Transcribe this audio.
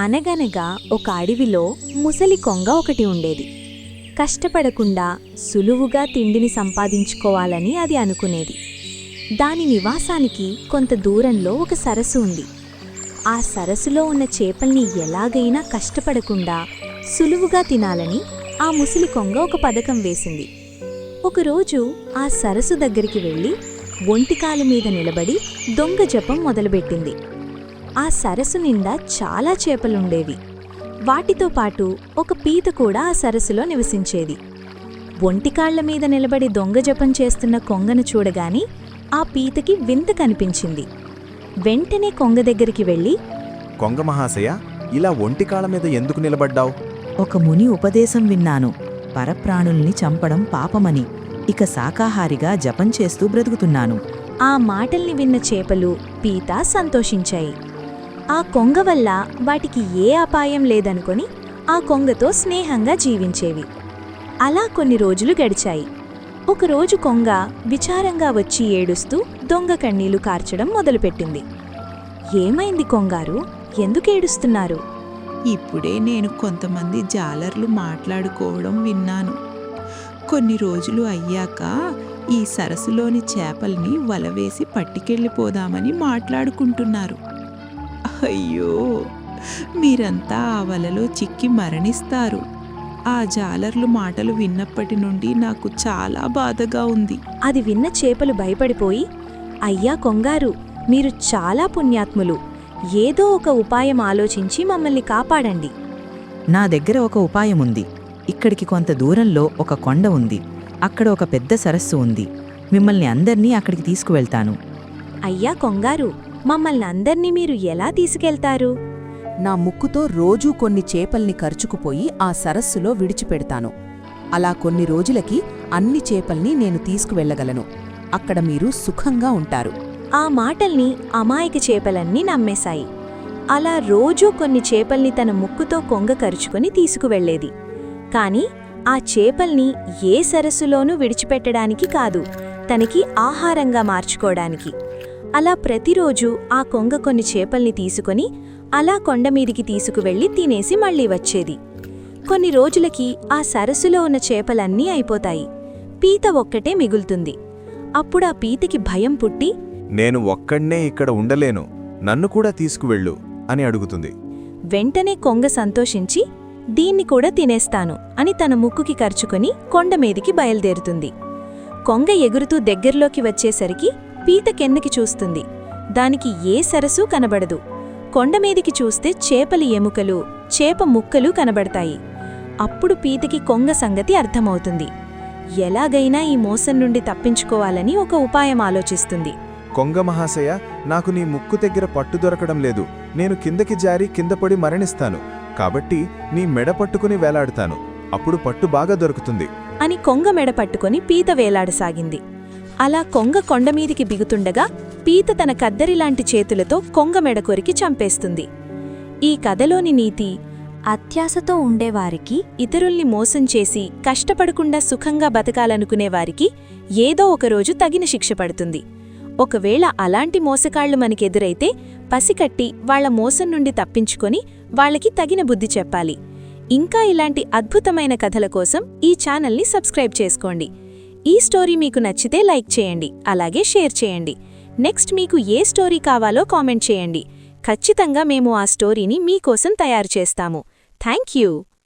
అనగనగా ఒక అడవిలో ముసలి కొంగ ఒకటి ఉండేది. కష్టపడకుండా సులువుగా తిండిని సంపాదించుకోవాలని అది అనుకునేది. దాని నివాసానికి కొంత దూరంలో ఒక సరస్సు ఉంది. ఆ సరస్సులో ఉన్న చేపల్ని ఎలాగైనా కష్టపడకుండా సులువుగా తినాలని ఆ ముసలి కొంగ ఒక పథకం వేసింది. ఒకరోజు ఆ సరస్సు దగ్గరికి వెళ్ళి ఒంటికాలు మీద నిలబడి దొంగ జపం మొదలుపెట్టింది. ఆ సరస్సు నిండా చాలా చేపలుండేవి. వాటితో పాటు ఒక పీత కూడా ఆ సరస్సులో నివసించేది. ఒంటికాళ్ళ మీద నిలబడి దొంగ జపం చేస్తున్న కొంగను చూడగాని ఆ పీతకి వింత కనిపించింది. వెంటనే కొంగ దగ్గరికి వెళ్ళి కొంగ మహాశయ ఇలా ఒంటికాళ్ళ మీద ఎందుకు నిలబడ్డావు? ఒక ముని ఉపదేశం విన్నాను. పరప్రాణుల్ని చంపడం పాపమని. ఇక శాకాహారిగా జపం చేస్తూ బ్రతుకుతున్నాను. ఆ మాటల్ని విన్న చేపలు పీత సంతోషించాయి. ఆ కొంగ వల్ల వాటికి ఏ అపాయం లేదనుకొని ఆ కొంగతో స్నేహంగా జీవించేవి. అలా కొన్ని రోజులు గడిచాయి. ఒకరోజు కొంగ విచారంగా వచ్చి ఏడుస్తూ దొంగ కన్నీళ్ళు కార్చడం మొదలుపెట్టింది. ఏమైంది కొంగారు? ఎందుకేడుస్తున్నారు ఇప్పుడే నేను కొంతమంది జాలర్లు మాట్లాడుకోవడం విన్నాను. కొన్ని రోజులు అయ్యాక ఈ సరస్సులోని చేపల్ని వలవేసి పట్టుకెళ్ళిపోదామని మాట్లాడుకుంటున్నారు. అయ్యో మీరంతా ఆ వలలో చిక్కి మరణిస్తారు. ఆ జాలర్లు మాటలు విన్నప్పటి నుండి నాకు చాలా బాధగా ఉంది. అది విన్న చేపలు భయపడిపోయి అయ్యా కొంగారు మీరు చాలా పుణ్యాత్ములు. ఏదో ఒక ఉపాయం ఆలోచించి మమ్మల్ని కాపాడండి. నా దగ్గర ఒక ఉపాయముంది ఇక్కడికి కొంత దూరంలో ఒక కొండ ఉంది. అక్కడ ఒక పెద్ద సరస్సు ఉంది. మిమ్మల్ని అందర్నీ అక్కడికి తీసుకువెళ్తాను. అయ్యా కొంగారు మమ్మల్ని అందర్నీ మీరు ఎలా తీసుకెళ్తారు? నా ముక్కుతో రోజూ కొన్ని చేపల్ని ఖర్చుకుపోయి ఆ సరస్సులో విడిచిపెడతాను. అలా కొన్ని రోజులకి అన్ని చేపల్ని నేను తీసుకువెళ్ళగలను అక్కడ మీరు సుఖంగా ఉంటారు. ఆ మాటల్ని అమాయక చేపలన్నీ నమ్మేశాయి. అలా రోజూ కొన్ని చేపల్ని తన ముక్కుతో కొంగ కరుచుకొని తీసుకువెళ్ళేది కాని ఆ చేపల్ని ఏ సరస్సులోనూ విడిచిపెట్టడానికి కాదు తనకి ఆహారంగా మార్చుకోవడానికి. అలా ప్రతిరోజు ఆ కొంగ కొన్ని చేపల్ని తీసుకొని అలా కొండమీదికి తీసుకువెళ్ళి తినేసి మళ్ళీ వచ్చేది. కొన్ని రోజులకి ఆ సరస్సులో ఉన్న చేపలన్నీ అయిపోతాయి. పీత ఒక్కటే మిగులుతుంది. అప్పుడా పీతకి భయం పుట్టి నేను ఒక్కడ్నే ఇక్కడ ఉండలేను. నన్ను కూడా తీసుకువెళ్ళు అని అడుగుతుంది. వెంటనే కొంగ సంతోషించి దీన్ని కూడా తినేస్తాను అని తన ముక్కుకి కరుచుకొని కొండమీదికి బయలుదేరుతుంది. కొంగ ఎగురుతూ దగ్గర్లోకి వచ్చేసరికి పీత కిందకి చూస్తుంది. దానికి ఏ సరస్సు కనబడదు. కొండమీదికి చూస్తే చేపలి ఎముకలు చేప ముక్కలు కనబడతాయి. అప్పుడు పీతకి కొంగ సంగతి అర్థమవుతుంది. ఎలాగైనా ఈ మోసం నుండి తప్పించుకోవాలని ఒక ఉపాయం ఆలోచిస్తుంది. కొంగ మహాశయ నాకు నీ ముక్కు దగ్గర పట్టు దొరకడం లేదు. నేను కిందకి జారి కిందపడి మరణిస్తాను. కాబట్టి నీ మెడ పట్టుకుని వేలాడుతాను. అప్పుడు పట్టు బాగా దొరుకుతుంది. అని కొంగ మెడ పట్టుకొని పీత వేలాడసాగింది. అలా కొంగ కొండమీదికి బిగుతుండగా పీత తన కద్దరిలాంటి చేతులతో కొంగ మెడకొరికి చంపేస్తుంది. ఈ కథలోని నీతి అత్యాశతో ఉండేవారికి ఇతరుల్ని మోసం చేసి కష్టపడకుండా సుఖంగా బతకాలనుకునేవారికి ఏదో ఒకరోజు తగిన శిక్ష పడుతుంది. ఒకవేళ అలాంటి మోసకాళ్ళు మనకెదురైతే పసికట్టి వాళ్ళ మోసం నుండి తప్పించుకొని వాళ్ళకి తగిన బుద్ధి చెప్పాలి. ఇంకా ఇలాంటి అద్భుతమైన కథల కోసం ఈ ఛానల్ని సబ్స్క్రైబ్ చేసుకోండి. ఈ స్టోరీ మీకు నచ్చితే లైక్ చేయండి అలాగే షేర్ చేయండి. నెక్స్ట్ మీకు ఏ స్టోరీ కావాలో కామెంట్ చేయండి. ఖచ్చితంగా మేము ఆ స్టోరీని మీకోసం తయారు చేస్తాము. Thank you.